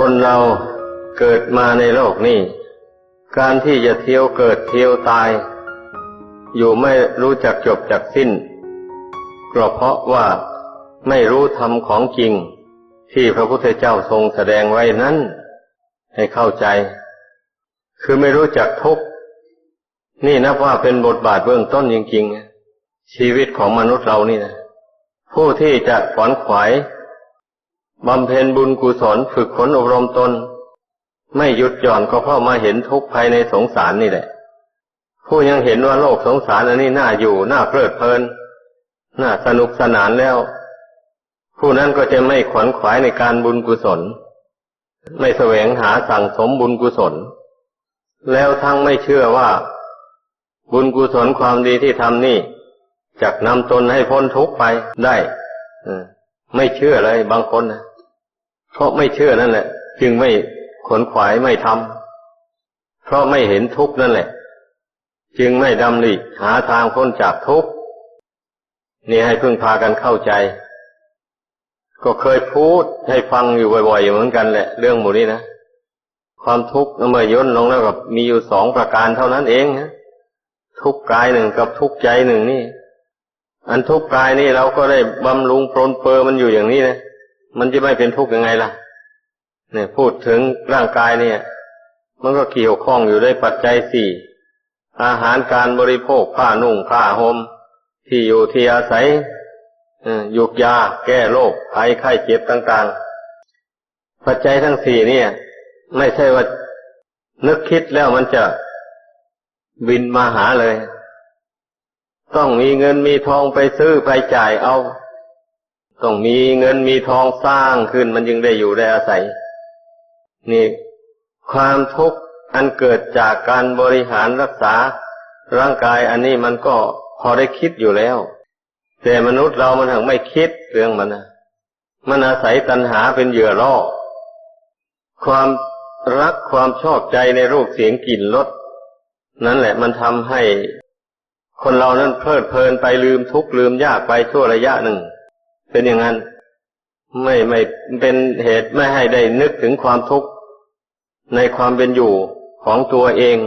คนเราเกิดมาในโลกนี้ การที่จะเที่ยวเกิดเที่ยวตาย อยู่ไม่รู้จักจบจักสิ้นก็เพราะว่าไม่รู้ธรรมของจริง ที่พระพุทธเจ้าทรงแสดงไว้นั้น ให้เข้าใจ คือไม่รู้จักทุกนี่นับว่าเป็นบทบาทเบื้องต้นจริงๆชีวิตของมนุษย์เรานี่นะผู้ที่จะขวนขวาย บำเพ็ญบุญกุศลฝึกฝนอบรมตน ไม่หยุดหย่อนก็เพราะมาเห็นทุกข์ภายในสงสารนี่แหละ ผู้ยังเห็นว่าโลกสงสารอันนี้น่าอยู่น่าเพลิดเพลิน น่าสนุกสนานแล้ว ผู้นั้นก็จะไม่ขวนขวายในการบุญกุศล ไม่แสวงหาสั่งสมบุญกุศล แล้วทั้งไม่เชื่อว่า บุญกุศลความดีที่ทำนี่จะนำตนให้พ้นทุกข์ไปได้ไม่เชื่อเลยบางคนนะ เพราะไม่เชื่อนั่นแหละ จึงไม่ขนขวายไม่ทำเพราะไม่เห็นทุกข์นั่นแหละ จึงไม่ดำริหาทางพ้นจากทุกข์นี่ให้พึ่งพากันเข้าใจ ก็เคยพูดให้ฟังอยู่บ่อยๆเหมือนกันแหละ เรื่องหมู่นี้นะความทุกข์เมื่อย่นลงแล้วกับมีอยู่สองประการเท่านั้นเองนะทุกกายหนึ่งกับทุกใจหนึ่งนี่ อันทุกกายนี่เราก็ได้บำรุงปรนเปอมันอยู่อย่างนี้นะ มันจะไม่เป็นทุกข์ยังไงล่ะ เนี่ย พูดถึงร่างกายเนี่ย มันก็เกี่ยวข้องอยู่ด้วยปัจจัยสี่ อาหารการบริโภคผ้านุ่งผ้าห่มที่อยู่ที่อาศัยยุกยา แก้โรคภัยไข้เจ็บต่างๆ ปัจจัยทั้งสี่เนี่ย ไม่ใช่ว่านึกคิดแล้วมันจะบินมาหาเลย ต้องมีเงินมีทองไปซื้อไปจ่ายเอา ต้องมีเงินมีทองสร้างขึ้นมันจึงได้อยู่ได้อาศัย นี่ ความทุกข์อันเกิดจากการบริหารรักษา ร่างกายอันนี้มันก็พอได้คิดอยู่แล้ว แต่มนุษย์เรามันถึงไม่คิดเรื่องมันนะมันอาศัยตัณหาเป็นเหยื่อล่อความรักความชอบใจในรูปเสียงกลิ่นรสนั่นแหละมันทำให้ คนเรานั้นเพลิดเพลินไปลืมทุกข์ลืมยากไปชั่วระยะหนึ่ง เป็นอย่างนั้น ไม่ไม่เป็นเหตุไม่ให้ได้นึกถึงความทุกข์ในความเป็นอยู่ของตัวเอง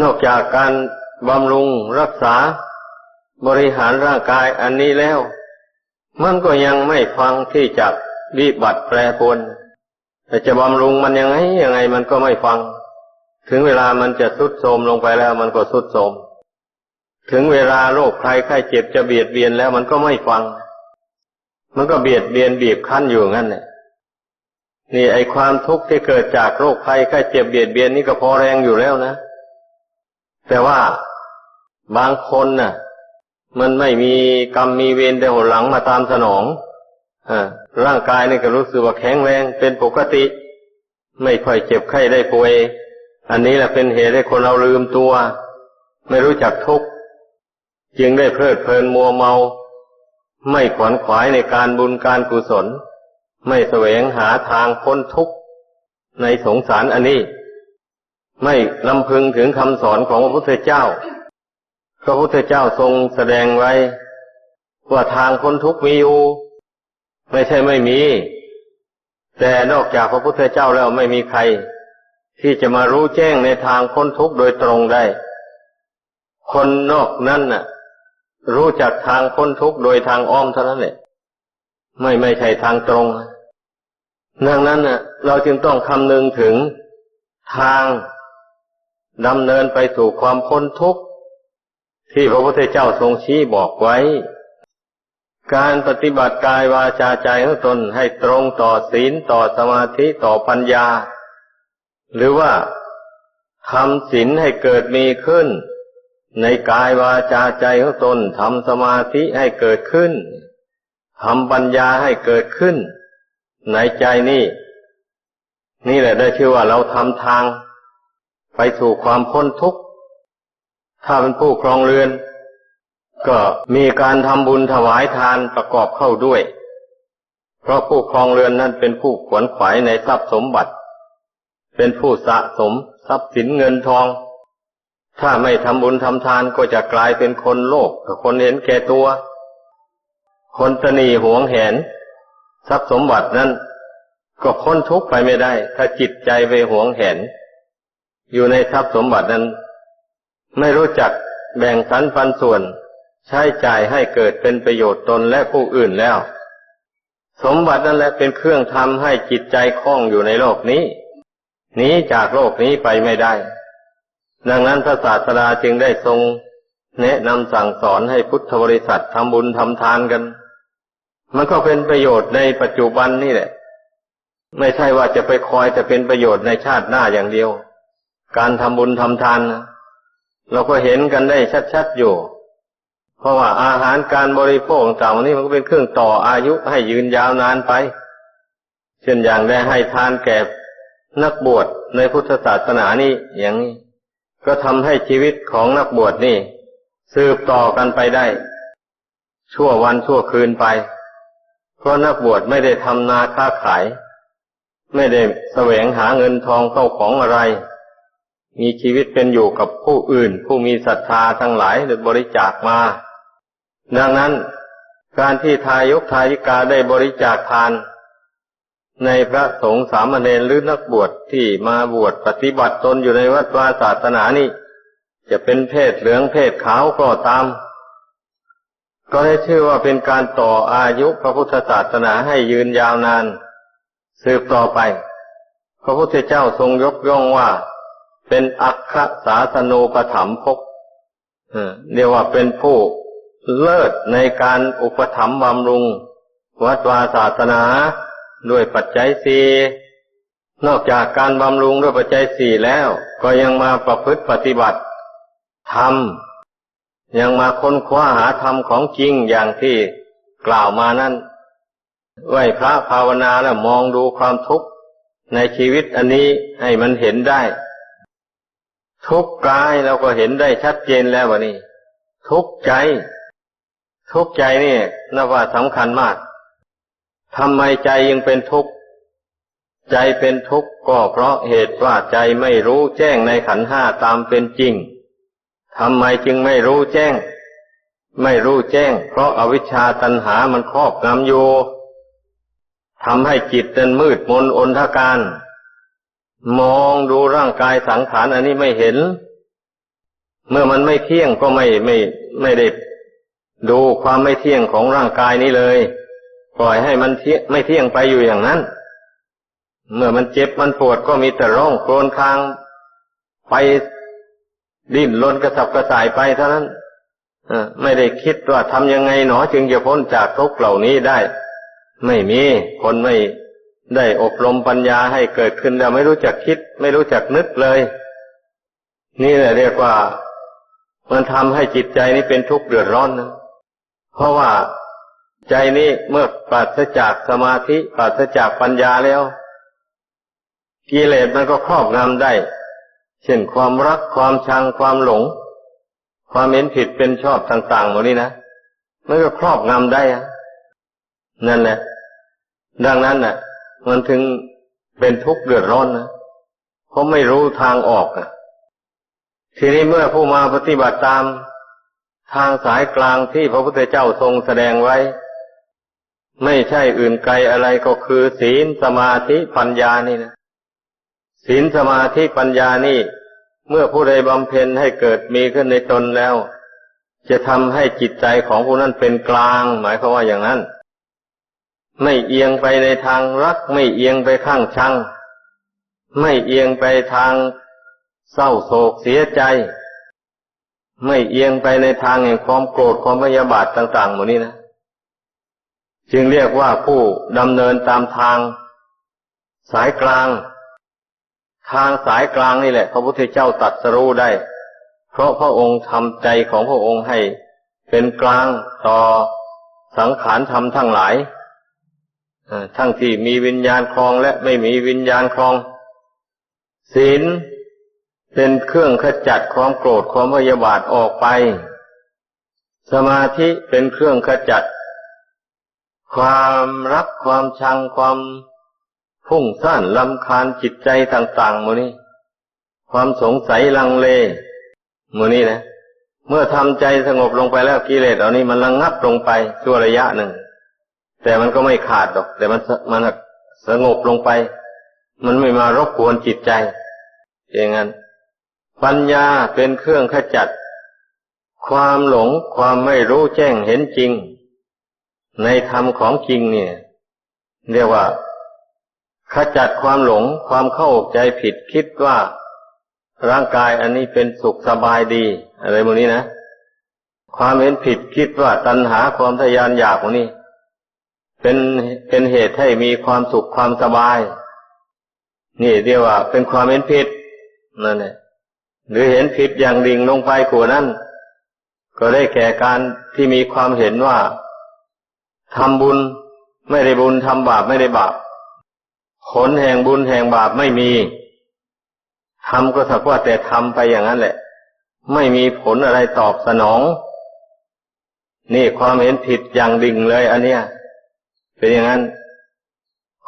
นอกจากการบำรุงรักษา บริหารร่างกายอันนี้แล้ว มันก็ยังไม่ฟังที่จะวิบัติแปรปรวนแต่จะบำรุงมันยังไงยังไงมันก็ไม่ฟัง ถึงเวลามันจะสุดโทมลงไปแล้วมันก็สุดโทมถึงเวลาโรคภัยไข้เจ็บจะเบียดเบียนแล้วมันก็ไม่ฟัง มันก็เบียดเบียนบีบคั้นอยู่งั้นเนี่ยนี่ไอความทุกข์ที่เกิดจากโรคภัยไข้เจ็บเบียดเบียนนี่ก็พอแรงอยู่แล้วนะ แต่ว่าบางคนน่ะ มันไม่มีกรรมมีเวรแต่หัวหลังมาตามสนองอร่างกายนี่ก็รู้สึกว่าแข็งแรงเป็นปกติ ไม่ค่อยเจ็บไข้ได้ป่วย อันนี้แหละเป็นเหตุให้คนเราลืมตัว ไม่รู้จักทุกข์จึงได้เพลิดเพลินมัวเมา ไม่ขวนขวายในการบุญการกุศล ไม่แสวงหาทางพ้นทุกข์ในสงสารอันนี้ ไม่ลำพึงถึงคำสอนของพระพุทธเจ้า พระพุทธเจ้าทรงแสดงไว้ ว่าทางพ้นทุกข์มีอยู่ ไม่ใช่ไม่มี แต่นอกจากพระพุทธเจ้าแล้วไม่มีใคร ที่จะมารู้แจ้งในทางพ้นทุกข์โดยตรงได้ คนนอกนั้นน่ะ รู้จักทางพ้นทุกข์โดยทางอ้อมเท่านั้นแหละไม่ไม่ใช่ทางตรงดังนั้นน่ะ เราจึงต้องคำนึงถึงทางดำเนินไปสู่ความพ้นทุกข์ที่พระพุทธเจ้าทรงชี้บอกไว้ การปฏิบัติกายวาจาใจของตนให้ตรงต่อศีลต่อสมาธิต่อปัญญา หรือว่าทำศีลให้เกิดมีขึ้น ในกายวาจาใจของตนทำสมาธิให้เกิดขึ้นทำปัญญาให้เกิดขึ้น ในใจนี่ นี่แหละได้ชื่อว่าเราทำทาง ไปสู่ความพ้นทุกข์ ถ้าเป็นผู้ครองเรือน ก็มีการทำบุญถวายทานประกอบเข้าด้วย เพราะผู้ครองเรือนนั้นเป็นผู้ขวนขวายในทรัพย์สมบัติ เป็นผู้สะสมทรัพย์สินเงินทอง ถ้าไม่ทำบุญทำทานก็จะกลายเป็นคนโลภคนเห็นแก่ตัว คนตนีหวงแหน ทรัพย์สมบัตินั้น ก็พ้นทุกข์ไปไม่ได้ ถ้าจิตใจไปหวงแหน อยู่ในทรัพย์สมบัตินั้น ไม่รู้จักแบ่งสรรปันส่วน ใช้จ่ายให้เกิดเป็นประโยชน์ตนและผู้อื่นแล้ว สมบัตินั่นแหละเป็นเครื่องทำให้จิตใจคล่องอยู่ในโลกนี้หนีจากโลกนี้ไปไม่ได้ ดังนั้นพระศาสดาจึงได้ทรงแนะนำสั่งสอนให้พุทธบริษัททำบุญทำทานกัน มันก็เป็นประโยชน์ในปัจจุบันนี่แหละ ไม่ใช่ว่าจะไปคอยแต่เป็นประโยชน์ในชาติหน้าอย่างเดียว การทำบุญทำทานนะเราก็เห็นกันได้ชัดๆอยู่ เพราะว่าอาหารการบริโภคต่างๆนี่มันก็เป็นเครื่องต่ออายุให้ยืนยาวนานไป เช่นอย่างได้ให้ทานแก่นักบวชในพุทธศาสนานี่อย่างนี้ ก็ทำให้ชีวิตของนักบวชนี่ สืบต่อกันไปได้ ชั่ววันชั่วคืนไป เพราะนักบวชไม่ได้ทำนาค้าขาย ไม่ได้แสวงหาเงินทองเข้าของอะไร มีชีวิตเป็นอยู่กับผู้อื่น ผู้มีศรัทธาทั้งหลายหรือบริจาคมา ดังนั้นการที่ทายกทายิกาได้บริจาคทาน ในพระสงฆ์สามเณรหรือนักบวชที่มาบวชปฏิบัติตนอยู่ในวัดวาศาสนานี้จะเป็นเพศเหลืองเพศขาวก็ตาม ก็ได้ชื่อว่าเป็นการต่ออายุพระพุทธศาสนาให้ยืนยาวนาน สืบต่อไป พระพุทธเจ้าทรงยกย่องว่า เป็นอัคคสาสนูปถัมภกเอ่อเรียกว่าเป็นผู้เลิศในการอุปถัมภ์บำรุง วัดวาศาสนา ด้วยปัจจัยสี่นอกจากการบำรุงด้วยปัจจัยสี่แล้ว ก็ยังมาประพฤติปฏิบัติธรรมยังมาค้นคว้าหาธรรมของจริงอย่างที่กล่าวมานั้นไหวพระภาวนาแล้วมองดูความทุกข์ในชีวิตอันนี้ให้มันเห็นได้ ทุกกายเราก็เห็นได้ชัดเจนแล้ววะนี่ทุกใจ ทุกใจนี่นับว่าสำคัญมาก ทำไมใจยังเป็นทุกข์ ใจเป็นทุกข์ก็เพราะเหตุว่าใจไม่รู้แจ้งในขันห้าตามเป็นจริงทำไมจึงไม่รู้แจ้ง ไม่รู้แจ้ง เพราะอาวิชชาตันหามันครอบงำอยู่ทำให้จิตนั้นมืดมนอนทการ มองดูร่างกายสังขารอันนี้ไม่เห็น เมื่อมันไม่เที่ยงก็ไม่ไม่ไม่ได้ดูความไม่เที่ยงของร่างกายนี้เลย ปล่อยให้มันไม่เที่ยงไปอยู่อย่างนั้น เมื่อมันเจ็บมันปวดก็มีแต่ร้องโครนคางไปดิ้นรนกระสับกระส่ายไปเท่านั้นไม่ได้คิดว่าทำยังไงหนอจึงจะพ้นจากทุกข์เหล่านี้ได้ ไม่มีคนไม่ได้อบรมปัญญาให้เกิดขึ้นแล้วไม่รู้จักคิด ไม่รู้จักนึกเลย นี่แหละเรียกว่า มันทำให้จิตใจนี้เป็นทุกข์เดือดร้อนนะเพราะว่า ใจนี้เมื่อปราศจากสมาธิปราศจากปัญญาแล้ว กิเลสมันก็ครอบงำได้ เช่นความรักความชังความหลง ความเห็นผิดเป็นชอบต่างๆหมดนี้นะมันก็ครอบงำได้อะนั่นแหละดังนั้นน่ะ มันถึงเป็นทุกข์เดือดร้อนนะเพราะไม่รู้ทางออกอะทีนี้เมื่อผู้มาปฏิบัติตามทางสายกลางที่พระพุทธเจ้าทรงแสดงไว้ ไม่ใช่อื่นไกลอะไรก็คือ ศีลสมาธิปัญญานี่นะศีลสมาธิปัญญานี่ เมื่อผู้ใดบำเพ็ญให้เกิดมีขึ้นในตนแล้ว จะทำให้จิตใจของผู้นั้นเป็นกลาง หมายความว่าอย่างนั้น ไม่เอียงไปในทางรัก ไม่เอียงไปข้างชัง ไม่เอียงไปทางเศร้าโศกเสียใจ ไม่เอียงไปในทางแห่งความโกรธความพยาบาทต่างๆหมดนี้นะ จึงเรียกว่าผู้ดำเนินตามทาง สายกลาง ทางสายกลางนี่แหละ พระพุทธเจ้าตัดสรู้ได้ เพราะพระองค์ทำใจของพระองค์ให้เป็นกลางต่อสังขารธรรมทั้งหลายทั้งที่มีวิญญาณครองและไม่มีวิญญาณครอง ศีลเป็นเครื่องขจัดความโกรธความพยาบาทออกไป สมาธิเป็นเครื่องขจัด ความรักความชังความพุ่งซ่านลำคาญจิตใจต่างๆมูนี้ ความสงสัยลังเลมูนี้นะเมื่อทำใจสงบลงไปแล้วกิเลสเหล่านี้มันระงงับลงไปชั่วระยะหนึ่ง แต่มันก็ไม่ขาดหรอก แต่มันมันสงบลงไป มันไม่มารบกวนจิตใจอย่างนั้น ปัญญาเป็นเครื่องขจัด ความหลงความไม่รู้แจ้งเห็นจริง ในธรรมของจริงเนี่ย เรียกว่าขจัดความหลงความเข้าอกใจผิดคิดว่าร่างกายอันนี้เป็นสุขสบายดี อะไรพวกนี้นะ ความเห็นผิดคิดว่าตัณหาความทะยานอยากพวกนี้ เป็นเป็นเหตุให้มีความสุขความสบาย นี่เรียกว่า เป็นความเห็นผิดนั่นแหละหรือเห็นผิดอย่างดิ่งลงไปกว่านั้น ก็ได้แก่การที่มีความเห็นว่า ทำบุญไม่ได้บุญทำบาปไม่ได้บาปผลแห่งบุญแห่งบาปไม่มีทำก็สักว่าแต่ทำไปอย่างนั้นแหละ ไม่มีผลอะไรตอบสนอง นี่ความเห็นผิดอย่างดิ่งเลยอันเนี้ยเป็นอย่างนั้น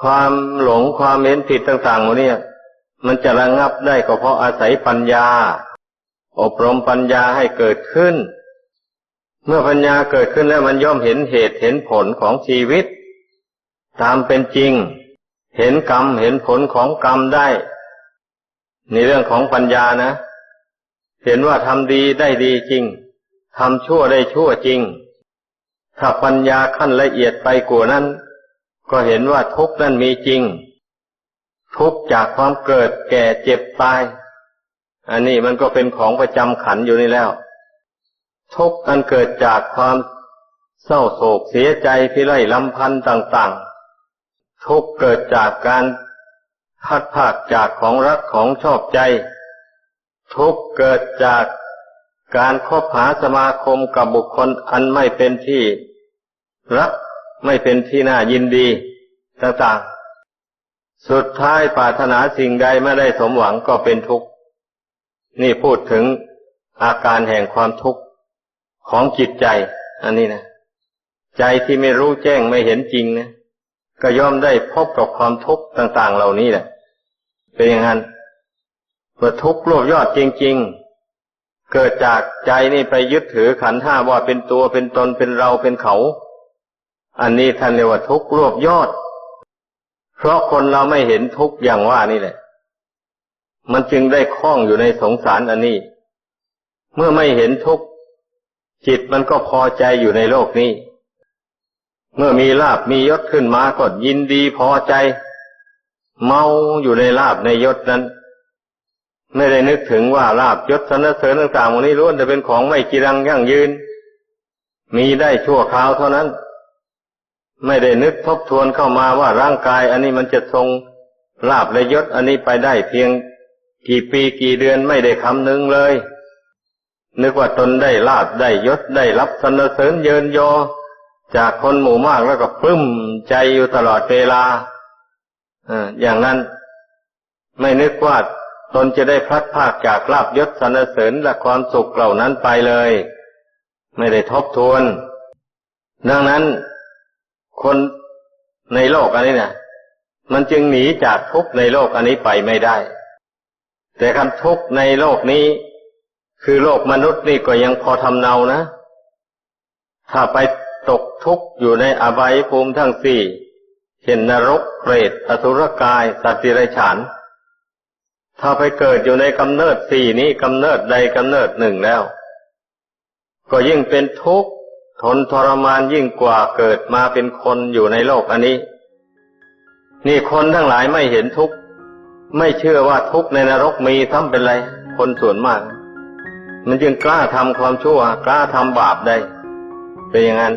ความหลงความเห็นผิดต่างๆหมดเนี่ยมันจะระงับได้ก็เพราะอาศัยปัญญา อบรมปัญญาให้เกิดขึ้น เมื่อปัญญาเกิดขึ้นแล้วมันย่อมเห็นเหตุเห็นผลของชีวิต ตามเป็นจริง เห็นกรรมเห็นผลของกรรมได้ ในเรื่องของปัญญานะ เห็นว่าทำดีได้ดีจริงทำชั่วได้ชั่วจริง ถ้าปัญญาขั้นละเอียดไปกว่านั้น ก็เห็นว่าทุกข์นั้นมีจริง ทุกข์จากความเกิดแก่เจ็บตาย อันนี้มันก็เป็นของประจำขันอยู่นี่แล้ว ทุกข์อันเกิดจากความเศร้าโศกเสียใจพิไรลำพันธ์ต่าง ๆ ทุกข์เกิดจากการพัดภาคจากของรักของชอบใจ ทุกข์เกิดจากการคบหาสมาคมกับบุคคลอันไม่เป็นที่ รักไม่เป็นที่น่ายินดีต่างๆ สุดท้ายปรารถนาสิ่งใดไม่ได้สมหวังก็เป็นทุกข์ นี่พูดถึงอาการแห่งความทุกข์ ของจิตใจ อันนี้นะใจที่ไม่รู้แจ้งไม่เห็นจริงนะก็ย่อมได้พบกับความทุกข์ต่าง ๆ เหล่านี้แหละ เป็นอย่างนั้นเมื่อทุกข์รวบยอดจริง ๆ เกิดจากใจนี่ไปยึดถือขันห้าว่าเป็นตัวเป็นตนเป็นเราเป็นเขา อันนี้ท่านเรียกว่าทุกข์รวบยอด เพราะคนเราไม่เห็นทุกข์อย่างว่านี่แหละ มันจึงได้คล้องอยู่ในสงสารอันนี้ เมื่อไม่เห็นทุกข์ จิตมันก็พอใจอยู่ในโลกนี้ เมื่อมีลาบมียศขึ้นมาก็ยินดีพอใจ เมาอยู่ในลาบในยศนั้น ไม่ได้นึกถึงว่าลาบยศสรรเสริญต่างๆวันนี้ล้วนแต่เป็นของไม่กีรังยั่งยืน มีได้ชั่วคราวเท่านั้น ไม่ได้นึกทบทวนเข้ามาว่าร่างกาย อันนี้มันจะทรงลาบและยศอันนี้ไปได้เพียงกี่ปีกี่เดือนไม่ได้คำนึงเลย นึกว่าตนได้ลาบได้ยศได้รับสรรเสริญเยินยอ จากคนหมู่มากแล้วก็ปลื้มใจอยู่ตลอดเวลาอย่างนั้นไม่นึกว่าตนจะได้พลัดพากจากลาบยศสรรเสริญและความสุขเหล่านั้นไปเลย ไม่ได้ทบทวน ดังนั้น คนในโลกอันนี้เนี่ยมันจึงหนีจากทุกข์ในโลกอันนี้ไปไม่ได้ แต่คำทุกข์ในโลกนี้ คือโลกมนุษย์นี่ก็ยังพอทำเนานะ ถ้าไปตกทุกข์อยู่ในอบายภูมิทั้งสี่เช่นนรกเปรตอสุรกาย สัตว์ดิเรกชัน ถ้าไปเกิดอยู่ในกำเนิดสี่นี้กำเนิดใดกำเนิดหนึ่งแล้ว ก็ยิ่งเป็นทุกข์ทนทรมานยิ่งกว่าเกิดมาเป็นคนอยู่ในโลกอันนี้ นี่คนทั้งหลายไม่เห็นทุกข์ ไม่เชื่อว่าทุกข์ในนรกมีทั้งเป็นไร คนส่วนมาก มันจึงกล้าทำความชั่ว กล้าทำบาปได้ เป็นอย่างนั้น